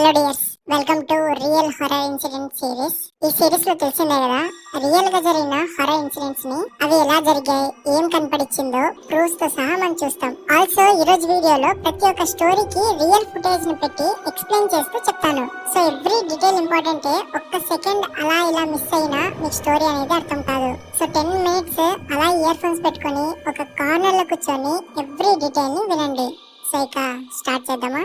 Hello dears welcome to real horror incident series ఈ సిరీస్లో తెలిసిందే కదా రియల్గా జరిగిన హర ఇన్సిడెంట్స్ని అవి ఎలా జరిగాయి ఏం కనపడిచ్చిందో ప్రూఫ్స్తో సహా మనం చూస్తాం. ఆల్సో ఈ రోజు వీడియోలో ప్రతి ఒక్క స్టోరీకి రియల్ ఫుటేజ్ని పెట్టి ఎక్స్ప్లెయిన్ చేస్తూ చెప్తాను. సో ఎవ్రీ డీటెయిల్ ఇంపార్టెంట్ ఒక్క సెకండ్ అలా ఇలా మిస్ అయినా మీకు స్టోరీ అనేది అర్థం కాదు. సో టెన్ మినిట్స్ అలా ఇయర్ ఫోన్స్ పెట్టుకొని ఒక కార్నర్లో కూర్చొని ఎవ్రీ డీటెయిల్ని వినండి. సో ఇక స్టార్ట్ చేద్దామా?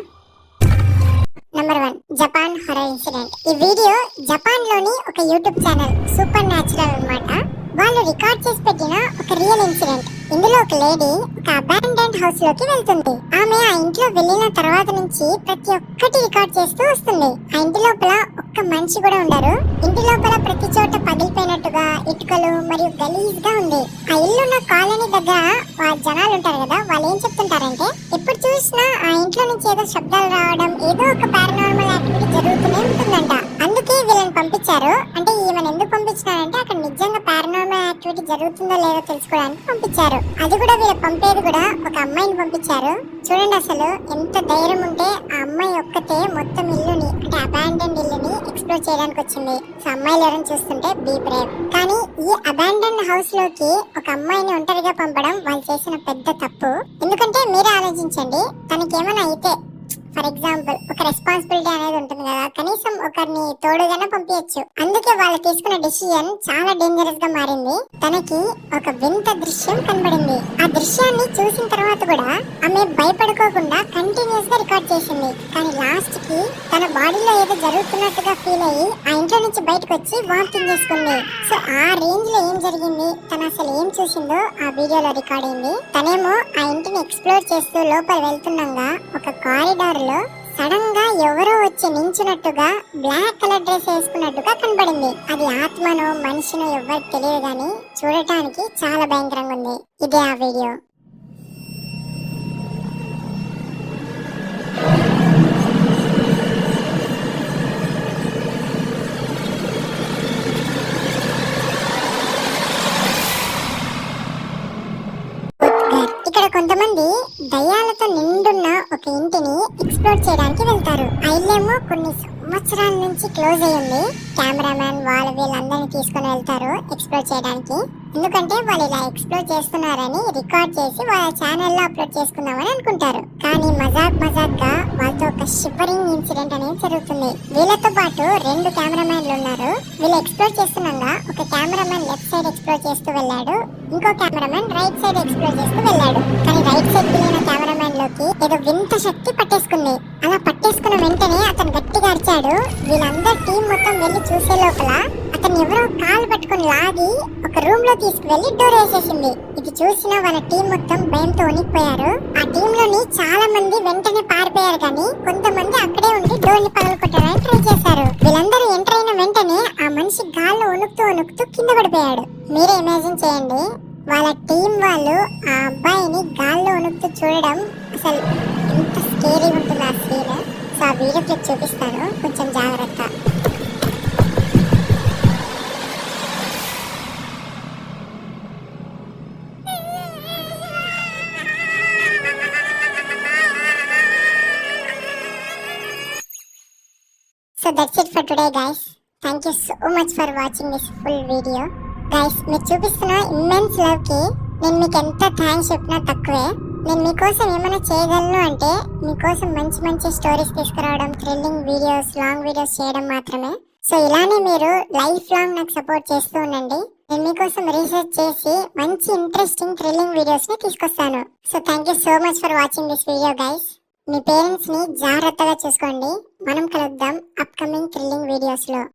Number one Japan horror incident ఈ వీడియో జపాన్లోని ఒక యూట్యూబ్ ఛానల్ సూపర్ న్యాచురల్ అన్నమాట. వాళ్ళు రికార్డ్ చేసి పెట్టిన ఒక రియల్ ఇన్సిడెంట్ ఇందులో ఒక లేడీ ఒక అబాండెంట్ హౌస్లోకి వెళ్తుంది. ఆమె ఆ ఇంట్లో వెళ్ళిన తర్వాత నుంచి ప్రతి ఒక్కటి రికార్డ్ చేస్తూ వస్తుంది. ఆ ఇంటి లోపల ఒక్క మనిషి కూడా ఉండరు. ఇంటి లోపల ప్రతి చోట పగిలిపోయినట్టుగా ఇటుకలు మరియు గలీజ్గా ఉంది. ఆ ఇల్లున్న కాలనీ దగ్గర ఆ జనాలు ఉంటారు కదా వాళ్ళు ఏం చెప్తుంటారంటే ఎప్పుడు చూసినా ఆ ఇంటి నుంచి ఏదో శబ్దాలు రావడం ఏదో ఒక పారానార్మల్ యాక్టివిటీ జరుగుతూనే ఉంటుందంట. అందుకే వీళ్ళని పంపించారు. అంటే ఈమెను ఎందుకు పంపించినారంటే అక్కడ నిజంగా పారానార్మల్ యాక్టివిటీ జరుగుతుందో లేదో తెలుసుకోవడానికి పంపించారు. అది కూడా వీళ్ళు పంపేది కూడా ఒక అమ్మాయిని పంపించారు. చూడండి అసలు ఎంత ధైర్యం ఉంటే ఆ అమ్మాయి ఒక్కతే మొత్తం ఇల్లుని అంటే అబాండెండ్ ఇల్లుని ఎక్స్ప్లోర్ చేయడానికి వచ్చింది. సో అమ్మాయిలు ఎవరైనా చూస్తుంటే బీ బ్రేవ్ కానీ ఈ హౌస్లోకి ఒక అమ్మాయిని ఒంటరిగా పంపడం వాళ్ళు చేసిన పెద్ద తప్పు. ఎందుకంటే మీరే ఆలోచించండి తనకి ఏమైనా అయితే ఫర్ ఎగ్జాంపుల్ ఒక రెస్పాన్సిబిలిటీ అనేది ఉంటుంది కదా కనీసం ఒకరిని తోడుగానే పంపించచ్చు అందుకే వాళ్ళు తీసుకున్న డిసిజన్ చాలా డేంజరస్గా మారింది. తనకి ఒక వింత దృశ్యం కనబడింది. ఆ దృశ్యాన్ని చూసిన తర్వాత కూడా ఆమె భయపడుకోకుండా కంటిన్యూస్గా రికార్డ్ చేసింది. కానీ లాస్ట్కి తన బాడీలో ఏదో జరుగుతున్నట్టుగా ఫీల్ అయ్యి ఆ ఇంట్లో నుంచి బయటకు వచ్చి వామిటింగ్ చేసుకుంది. సో ఆ రేంజ్లో ఏం జరిగింది? తను అసలు ఏం చూసిందో ఆ వీడియోలో రికార్డ్ అయింది. తనేమో ఆ ఇంటిని ఎక్స్ప్లోర్ చేస్తూ లోపల వెళ్తుండగా ఒక కారిడార్లో సడన్గా ఎవరో వచ్చి నించున్నట్టుగా బ్లాక్ కలర్ డ్రెస్ వేసుకున్నట్టుగా కనబడింది. అది ఆత్మనో మనిషినో ఎవరికి తెలియదు గాని చూడటానికి చాలా భయంకరంగా ఉంది. ఇదే ఆ వీడియో. మంది దయ్యాలతో నిండున్న ఒక ఇంటిని ఎక్స్ప్లోర్ చేయడానికి వెళ్తారు. ఆ కొన్ని సంవత్సరాల నుంచి క్లోజ్ అయ్యింది. కెమెరామ్యాన్ వాళ్ళు వీళ్ళందరినీ తీసుకుని వెళ్తారు ఎక్స్ప్లోర్ చేయడానికి. ఎందుకంటే వాళ్ళు ఇలా ఎక్స్ప్లోర్ చేస్తున్నారని రికార్డ్ చేసి వాళ్ళ ఛానల్లో అప్లోడ్ చేసుకుందామని అనుకుంటారు. కానీ మజాక్ మజాక్గా వాళ్ళతో ఒక షిప్పరింగ్ ఇన్సిడెంట్ అనేది జరుగుతుంది. వీళ్ళతో పాటు రెండు కెమెరామెన్లు ఉన్నారు. వీళ్ళు ఎక్స్ప్లోర్ చేస్తున్నాగా ఒక కెమెరామెన్ లెఫ్ట్ సైడ్ ఎక్స్ప్లోర్ చేస్తూ వెళ్ళాడు. ఇంకో కెమెరామెన్ రైట్ సైడ్ ఎక్స్ప్లోర్ చేస్తూ వెళ్ళాడు. కానీ రైట్ సైడ్ వెళ్ళిన కెమెరామెన్లోకి ఏదో వింత శక్తి పట్టేసుకుంది. అలా పట్టేసుకున్న వెంటనే అతను గట్టిగా అరిచాడు. వీళ్ళందరూ టీం మొత్తం వెళ్ళి చూసే లోపల అతను ఎవరో కాలు పట్టుకుని లాగి ఒక రూమ్లో తీసుకువెళ్ళి డోర్ వేసేసింది. ఇది చూసిన వాళ్ళ టీం మొత్తం భయంతో వణికిపోయారు. ఆ టీం లోని చాలా మంది వెంటనే పారిపోయారు కానీ కొంతమంది అక్కడే ఉండి డోర్ని పగలకొట్టడానికి ట్రై చేశారు. వీళ్ళందరూ ఎంటర్ అయిన వెంటనే ఆ మనిషి గాల్లో ఉనుకుతూ ఉనుకుతూ కింద పడిపోయాడు. మీరే ఇమాజిన్ చేయండి వాళ్ళ టీం వాళ్ళు ఆ అబ్బాయిని గాల్లో ఉనుకుతూ చూడడం అసలు ఎంత స్కేరీ ఉంటుంది ఆ సీన్ సో ఆ వీడియో క్లిప్ చూపిస్తాను. కొంచెం జాగ్రత్త. So that's it for today guys thank you so much for watching this full video guys మీరు చూపిస్తున్న ఇమ్మెన్స్ లవ్కి నేను మీకు ఎంత థ్యాంక్స్ చెప్పినా తక్కువే. నేను మీకోసం ఏమైనా చేయగలను అంటే మీకోసం మంచి మంచి స్టోరీస్ తీసుకురావడం థ్రిల్లింగ్ వీడియోస్ లాంగ్ వీడియోస్ చేయడం మాత్రమే. సో ఇలానే మీరు లైఫ్ లాంగ్ నాకు సపోర్ట్ చేస్తూ ఉండండి. నేను మీకోసం రీసెర్చ్ చేసి మంచి ఇంట్రెస్టింగ్ థ్రిల్లింగ్ వీడియోస్ని తీసుకొస్తాను. So thank you so much for watching this video guys మీ పేరెంట్స్ని జాగ్రత్తగా చూసుకోండి. మనం కలుద్దాం అప్కమింగ్ థ్రిల్లింగ్ వీడియోస్లో